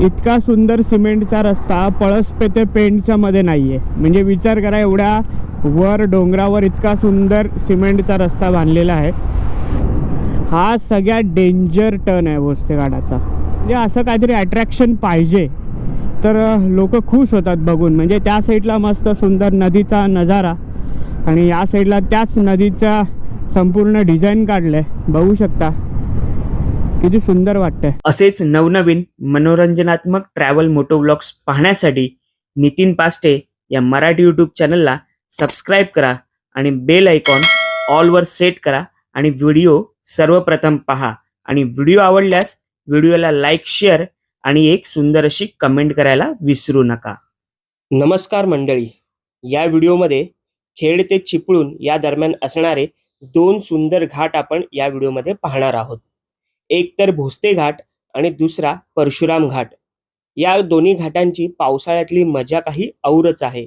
इतका सुंदर सिमेंटचा रस्ता पळसपे ते पेंटच्या मध्ये नाही आहे म्हणजे विचार करा एवढ्या वर डोंगरावर इतका सुंदर सिमेंटचा रस्ता बांधलेला आहे. हा सगळ्यात डेंजर टर्न आहे भोसतेघाटाचा म्हणजे असं काहीतरी अट्रॅक्शन पाहिजे. तर लोक खुश होतात बघून. म्हणजे त्या साईडला मस्त सुंदर नदीचा नजारा आणि या साईडला त्याच नदीचा संपूर्ण डिझाईन काढलं आहे बघू शकता. किती सुंदर वाटतंय. असेच नवनवीन मनोरंजनात्मक ट्रॅव्हल मोटो व्लॉग्स पाहण्यासाठी नितीन पास्टे या मराठी यूट्यूब चॅनलला सबस्क्राईब करा आणि बेल आयकॉन ऑलवर सेट करा आणि व्हिडिओ सर्वप्रथम पहा. आणि व्हिडिओ आवडल्यास व्हिडिओला लाईक शेअर आणि एक सुंदर अशी कमेंट करायला विसरू नका. नमस्कार मंडळी. या व्हिडिओमध्ये खेड ते चिपळूण या दरम्यान असणारे दोन सुंदर घाट आपण या व्हिडिओमध्ये पाहणार आहोत. एक तर भोसते घाट आणि दुसरा परशुराम घाट. या दोन्ही घाटांची पावसाळ्यातली मजा काही औरच आहे.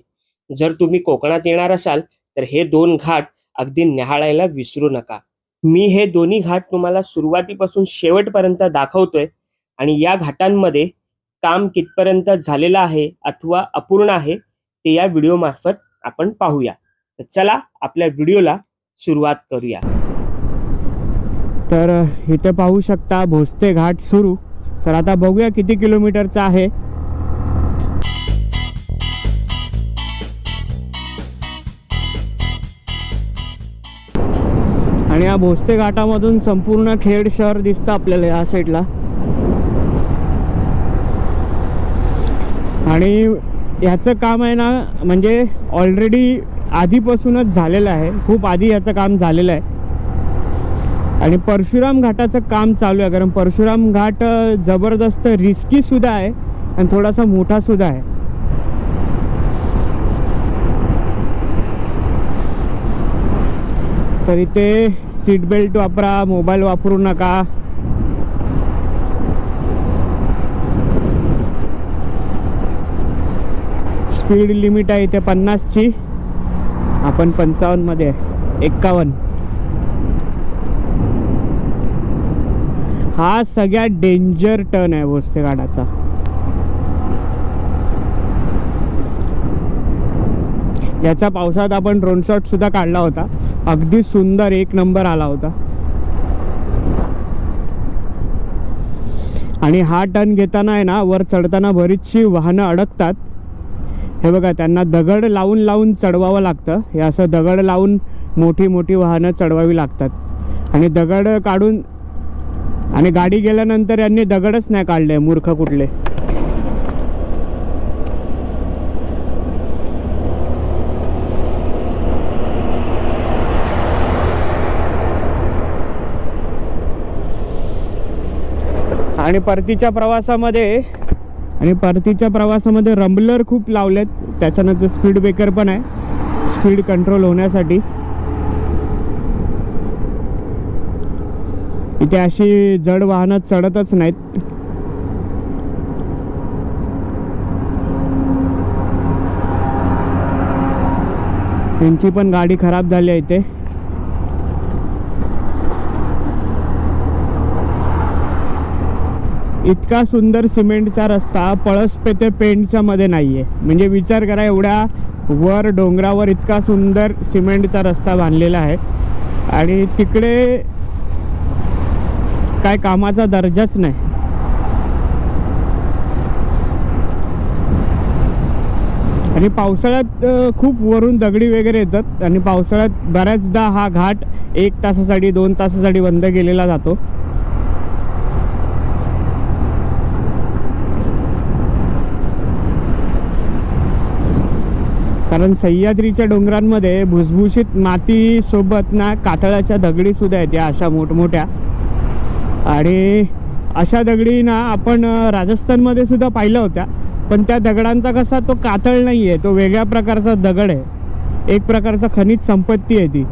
जर तुम्ही कोकणात येणार असाल तर हे दोन घाट अगदी न्याहाळायला विसरू नका. मी हे दोन्ही घाट तुम्हाला सुरुवातीपासून शेवटपर्यंत दाखवतोय आणि या घाटांमध्ये काम कितपर्यंत झालेलं आहे अथवा अपूर्ण आहे ते या व्हिडिओ मार्फत आपण पाहूया. तर चला आपल्या व्हिडिओला सुरुवात करूया. तर इथे पाहू शकता भोसते घाट सुरू. तर आता बघूया किती किलोमीटरचा आहे. आणि या भोसते घाटामधून संपूर्ण खेड शहर दिसतं आपल्याला या साईडला आणि ह्याचं काम आहे ना म्हणजे ऑलरेडी आधीपासूनच झालेलं आहे. खूप आधी याचं काम झालेलं आहे. आणि परशुराम घाटाचं काम चालू आहे कारण परशुराम घाट जबरदस्त रिस्की सुद्धा आहे आणि थोडासा मोठा सुद्धा आहे. तर इथे सीट बेल्ट वापरा मोबाईल वापरू नका. स्पीड लिमिट आहे इथे पन्नासची. आपण पंचावन्नमध्ये आहे एक्कावन्न. हा सगळ्यात डेंजर टर्न आहे भोसते घाटाचा याचा पावसात आपण ड्रोन शॉट सुद्धा काढला होता. अगदी सुंदर एक नंबर आला होता. आणि हा टर्न घेताना आहे ना वर चढताना बरीचशी वाहनं अडकतात. हे बघा त्यांना दगड लावून लावून चढवावं लागतं. हे असं दगड लावून मोठी मोठी वाहनं चढवावी लागतात. आणि दगड काढून आणि गाडी गेल्यानंतर यांनी दगडच नाही काढले मूर्ख कुठले. आणि परतीच्या प्रवासामध्ये आणि परतीच्या प्रवासामध्ये रंबलर खूप लावलेत त्याच्यानंतर स्पीड ब्रेकर पण आहे. स्पीड कंट्रोल होण्यासाठी. इथे अशी जड वाहनं चढतच नाहीत. त्यांची पण गाडी खराब झाली आहे इथे. इतका सुंदर सिमेंटचा रस्ता पळसपे ते पेंटच्या मध्ये नाही आहे म्हणजे विचार करा एवढ्या वर डोंगरावर इतका सुंदर सिमेंटचा रस्ता बांधलेला आहे. आणि तिकडे काय कामाचा दर्जाच नाही. आणि पावसाळ्यात खूप वरून दगडी वगैरे येतात. आणि पावसाळ्यात बऱ्याचदा हा घाट एक तासासाठी दोन तासासाठी बंद केलेला जातो. कारण सह्याद्रीच्या डोंगरांमध्ये भुसभुशीत मातीसोबत ना कातळाच्या दगडीसुद्धा येते आहेत या अशा मोठमोठ्या. आणि अशा दगडी ना आपण राजस्थानमध्ये सुद्धा पाहिल्या होत्या. पण त्या दगडांचा कसा तो कातळ नाही आहे तो वेगळ्या प्रकारचा दगड आहे. एक प्रकारचा खनिज संपत्ती आहे ती.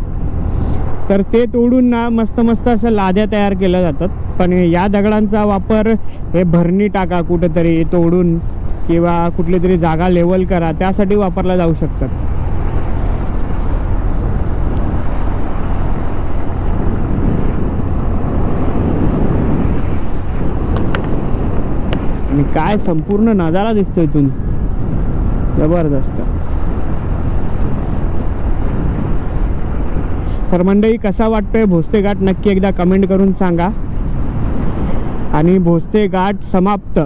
तर ते तोडून ना मस्त मस्त अशा लाद्या तयार केल्या जातात. पण या दगडांचा वापर हे भरणी टाका कुठंतरी तोडून किंवा कुठली तरी जागा लेवल करा त्यासाठी वापरला जाऊ शकतात. काय संपूर्ण नजारा दिसतो इथून. जबरदस्त. तर मंडळी कसा वाटतोय भोसते घाट? नक्की एकदा कमेंट करून सांगा. आणि भोसते घाट समाप्त.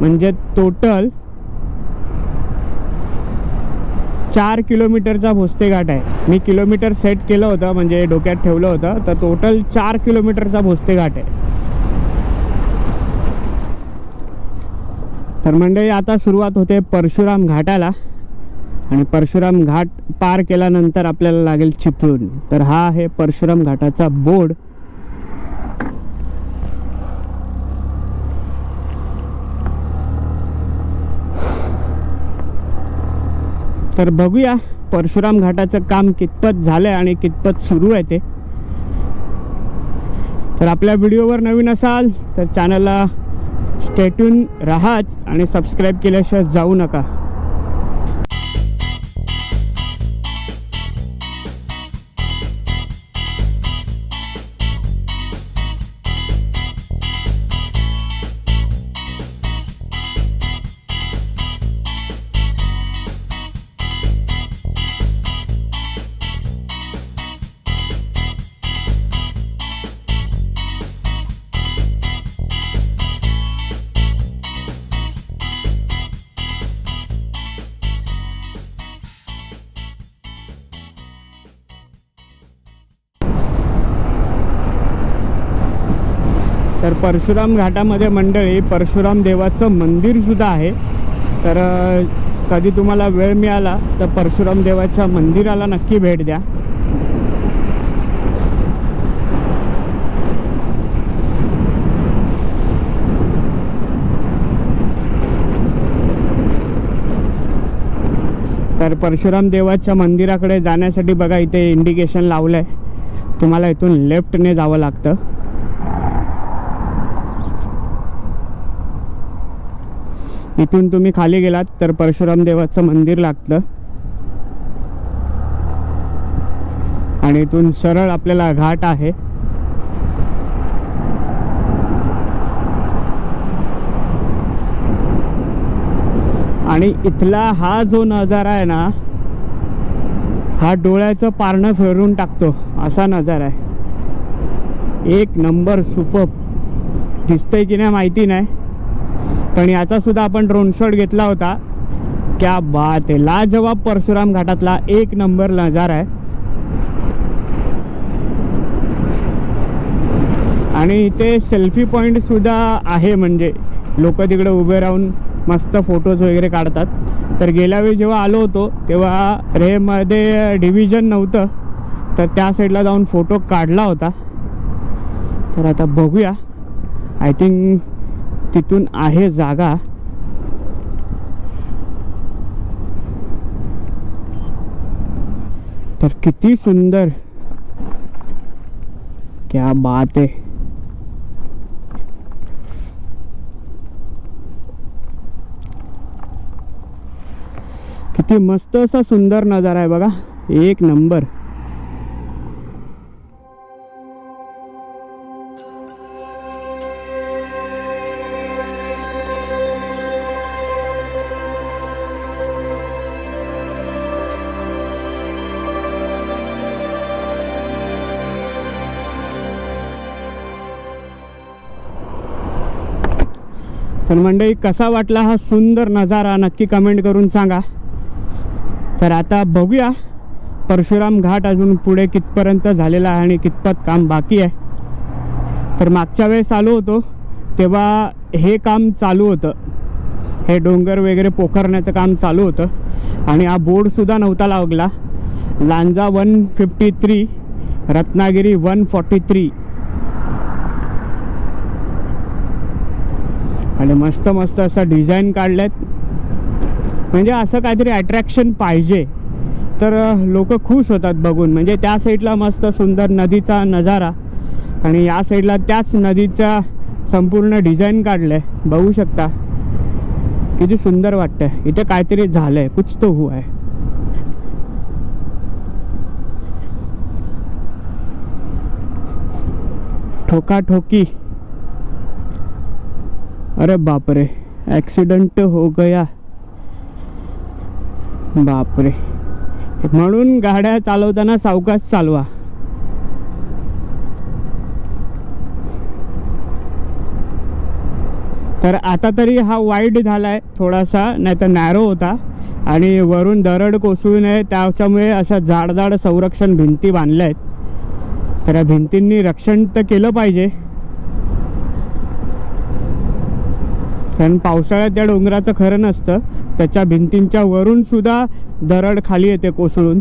म्हणजे टोटल चार किलोमीटरचा भोसते घाट आहे. मी किलोमीटर सेट केलं होतं म्हणजे डोक्यात ठेवलं होतं. तर टोटल चार किलोमीटरचा भोसते घाट आहे. तर मंडळी आता सुरुवात होते परशुराम घाटाला. आणि परशुराम घाट पार केल्यानंतर आपल्याला लागेल चिपळूण. तर हा आहे परशुराम घाटाचा बोर्ड. तर बघूया परशुराम घाटाचं काम कितपत झालंय आणि कितपत सुरू आहे ते. तर आपल्या व्हिडिओवर नवीन असाल तर चॅनलला स्टेट्यून राहाच आणि सबस्क्राईब केल्याशिवाय जाऊ नका. तर परशुराम घाटामध्ये मंडळी परशुराम देवाचं मंदिरसुद्धा आहे. तर कधी तुम्हाला वेळ मिळाला तर परशुराम देवाच्या मंदिराला नक्की भेट द्या. तर परशुराम देवाच्या मंदिराकडे जाण्यासाठी बघा इथे इंडिकेशन लावलं आहे तुम्हाला इथून लेफ्टने जावं लागतं. इथून तुम्ही खाली गेलात तर परशुराम देवाचं मंदिर लागतं. आणि इथून सरळ आपल्याला घाट आहे. आणि इथला हा जो नजारा आहे ना हा डोळ्याचं पारणं फिरून टाकतो असा नजारा आहे. एक नंबर सुपर दिसतंय की नाही माहिती नाही. पण याचा सुद्धा आपण ड्रोन शॉट घेतला होता. क्या बात आहे. लाजवाब परशुराम घाटातला एक नंबर नजारा आहे. आणि इथे सेल्फी पॉईंट सुद्धा आहे म्हणजे. लोक तिकडे उभे राहून मस्त फोटोज वगैरे काढतात. तर गेल्या वेळी जेव्हा आलो होतो तेव्हा रेमध्ये डिव्हिजन नव्हतं. तर त्या साईडला जाऊन फोटो काढला होता. तर आता बघूया. आय थिंक तिथून आहे जागा. तर किती सुंदर. क्या बात आहे. किती मस्त असा सुंदर नजारा आहे बघा. एक नंबर. तर मंडळी कसा वाटला हा सुंदर नजारा? नक्की कमेंट करून सांगा. तर आता बघूया परशुराम घाट अजून पुढे कितपर्यंत झालेला आहे आणि कितपत काम बाकी आहे. तर मागच्या वेळेस आलो होतो तेव्हा हे काम चालू होतं. हे डोंगर वगैरे पोखरण्याचं काम चालू होतं. आणि हा बोर्डसुद्धा नव्हता लागला. Lanja one fifty three Ratnagiri one forty three आणि मस्त मस्त असं डिझाईन काढलेत. म्हणजे असं काहीतरी अट्रॅक्शन पाहिजे. तर लोक खुश होतात बघून. म्हणजे त्या साईडला मस्त सुंदर नदीचा नजारा आणि या साईडला त्याच नदीचा संपूर्ण डिझाईन काढलं आहे बघू शकता. किती सुंदर वाटतंय. इथे काहीतरी झालंय. कुछ तो हुआ आहे ठोका अरे अरे बापरे ॲक्सिडंट हो गया. बापरे. म्हणून गाड्या चालवताना सावकाश चालवा. तर आता तरी हा वाईट झाला आहे थोडासा नाही तर नॅरो होता. आणि वरून दरड कोसळू नये त्याच्यामुळे अशा जाडजाड संरक्षण भिंती बांधल्या आहेत तर या भिंतींनी रक्षण तर केलं पाहिजे. कारण पावसाळ्यात त्या डोंगराचं खरं नसतं. त्याच्या भिंतींच्या वरून सुद्धा दरड खाली येते कोसळून.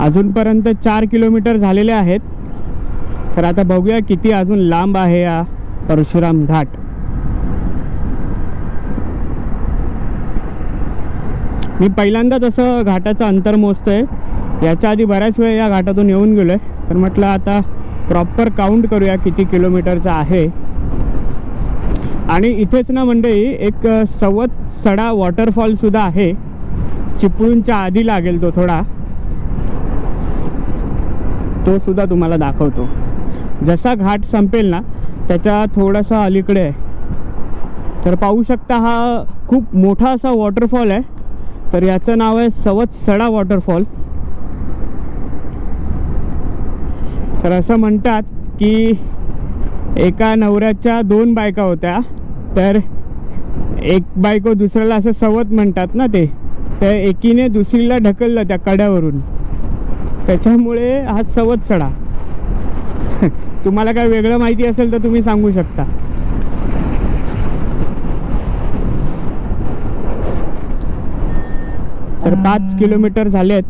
अजूनपर्यंत चार किलोमीटर झालेले आहेत. तर आता बघूया किती अजून लांब आहे या परशुराम घाट. मी पहिल्यांदाच असं घाटाचं अंतर मोजतोय. याच्या आधी बऱ्याच वेळ या घाटातून येऊन गेलो आहे तर म्हटलं आता प्रॉपर काउंट करूया किती किलोमीटरचं आहे. आणि इथेच ना मंडळी एक सवत सडा वॉटरफॉलसुद्धा आहे. चिपळूणच्या आधी लागेल तो थोडा. तो सुद्धा तुम्हाला दाखवतो. जसा घाट संपेल ना त्याच्या थोडासा अलीकडे आहे. तर पाहू शकता हा खूप मोठा असा वॉटरफॉल आहे. तर याचं नाव आहे सवत सडा वॉटरफॉल तर असं म्हणतात की एका नवऱ्याच्या दोन बायका होत्या. तर एक बायको दुसऱ्याला असं सवत म्हणतात ना ते तर एकीने दुसरीला ढकललं त्या कड्यावरून. त्याच्यामुळे हा सवत सडा. तुम्हाला काय वेगळं माहिती असेल तर तुम्ही सांगू शकता. तर पाच किलोमीटर झालेत.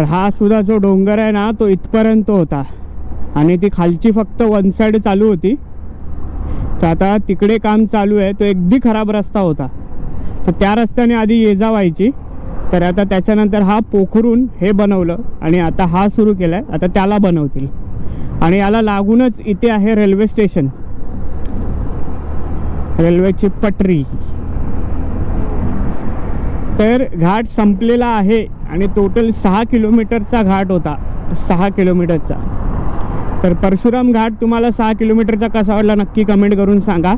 तर हा सुद्धा जो डोंगर आहे ना तो इथपर्यंत होता. आणि ती खालची फक्त वन साईड चालू होती. तर आता तिकडे काम चालू आहे तो अगदी खराब रस्ता होता. तर त्या रस्त्याने आधी ये जा व्हायची. तर आता त्याच्यानंतर हा पोखरून हे बनवलं आणि आता हा सुरू केला आहे आता त्याला बनवतील. आणि याला लागूनच इथे आहे रेल्वे स्टेशन. रेल्वेची पटरी. तर घाट संपलेला आहे आणि टोटल सहा किलोमीटरचा घाट होता. सहा किलोमीटरचा तर परशुराम घाट तुम्हाला सहा किलोमीटरचा कसा वाटला नक्की कमेंट करून सांगा.